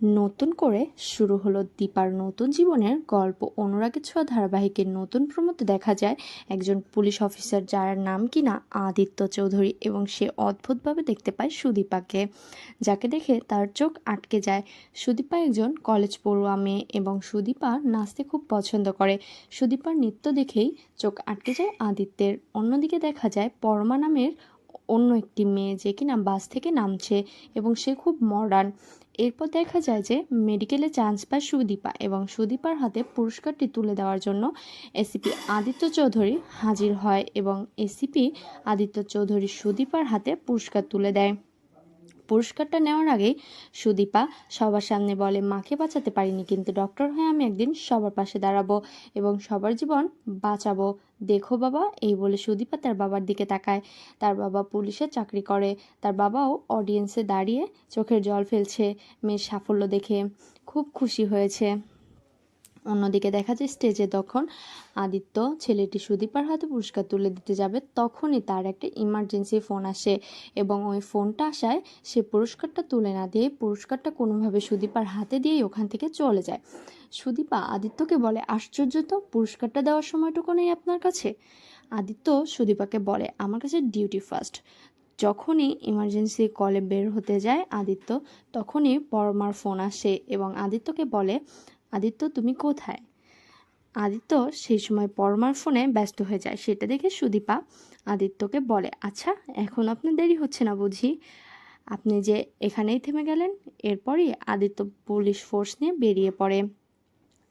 নতুন করে শুরু হলো দীপার নতুন জীবনের গল্প। অনুরাগের ছোঁয়া ধারাবাহিকের নতুন প্রমোতে দেখা যায়। একজন পুলিশ অফিসার যার নাম কিনা আদিত্য চৌধুরী এবং সে অদ্ভুতভাবে দেখতে পায় সুদীপাকে, যাকে দেখে তার চোখ আটকে যায়। সুদীপা একজন কলেজ পড়ুয়া মেয়ে এবং সুদীপা নাচতে খুব পছন্দ করে। সুদীপার নৃত্য দেখেই চোখ আটকে যায় আদিত্যের। অন্যদিকে দেখা যায় পরমা নামের অন্য একটি মেয়ে যে কিনা বাস থেকে নামছে এবং সে খুব মডার্ন এরপর দেখা যায় যে মেডিকেলে চান্স পায় সুদীপা এবং সুদীপার হাতে পুরস্কারটি তুলে দেওয়ার জন্য এসিপি আদিত্য চৌধুরী হাজির হয় এবং এসিপি আদিত্য চৌধুরী সুদীপার হাতে পুরস্কার তুলে দেয়। পুরস্কারটা নেওয়ার আগেই সুদীপা সবার সামনে বলে, মাকে বাঁচাতে পারিনি কিন্তু ডক্টর হয়ে আমি একদিন সবার পাশে দাঁড়াবো এবং সবার জীবন বাঁচাবো। দেখো বাবা, এই বলে সুদীপা তার বাবার দিকে তাকায়। তার বাবা পুলিশে চাকরি করে। তার বাবাও অডিয়েন্সে দাঁড়িয়ে চোখের জল ফেলছে মেয়ের সাফল্য দেখে। খুব খুশি হয়েছে। অন্যদিকে দেখা যায় স্টেজে তখন আদিত্য ছেলেটি সুদীপার হাতে পুরস্কার তুলে দিতে যাবে, তখনই তার একটা ইমার্জেন্সি ফোন আসে এবং ওই ফোনটা আসায় সে পুরস্কারটা তুলে না দিয়ে পুরস্কারটা কোনোভাবে সুদীপার হাতে দিয়েই ওখান থেকে চলে যায়। সুদীপা আদিত্যকে বলে, আশ্চর্য তো, পুরস্কারটা দেওয়ার সময়টুকু নেই আপনার কাছে? আদিত্য সুদীপাকে বলে, আমার কাছে ডিউটি ফার্স্ট যখনই ইমার্জেন্সি কলে বের হতে যায় আদিত্য, তখনই পরমার ফোন আসে এবং আদিত্যকে বলে আদিত্য, তুমি কোথায়? আদিত্য সেই সময় পরমার ফোনে ব্যস্ত হয়ে যায়। সেটা দেখে সুদীপা আদিত্যকে বলে আচ্ছা এখন আপনার দেরি হচ্ছে না বুঝি? আপনি যে এখানেই থেমে গেলেন, এরপরই আদিত্য পুলিশ ফোর্স নিয়ে বেরিয়ে পড়ে।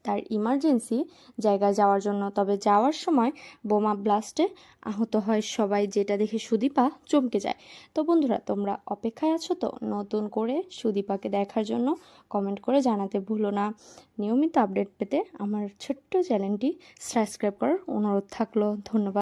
তার ইমার্জেন্সি জায়গায় যাওয়ার জন্য। তবে যাওয়ার সময় বোমা ব্লাস্টে আহত হয় সবাই, যেটা দেখে সুদীপা চমকে যায়। তো বন্ধুরা, তোমরা অপেক্ষায় আছো তো নতুন করে সুদীপাকে দেখার জন্য? কমেন্ট করে জানাতে ভুলো না। নিয়মিত আপডেট পেতে আমার ছোট্ট চ্যানেলটি সাবস্ক্রাইব করার অনুরোধ থাকল। ধন্যবাদ।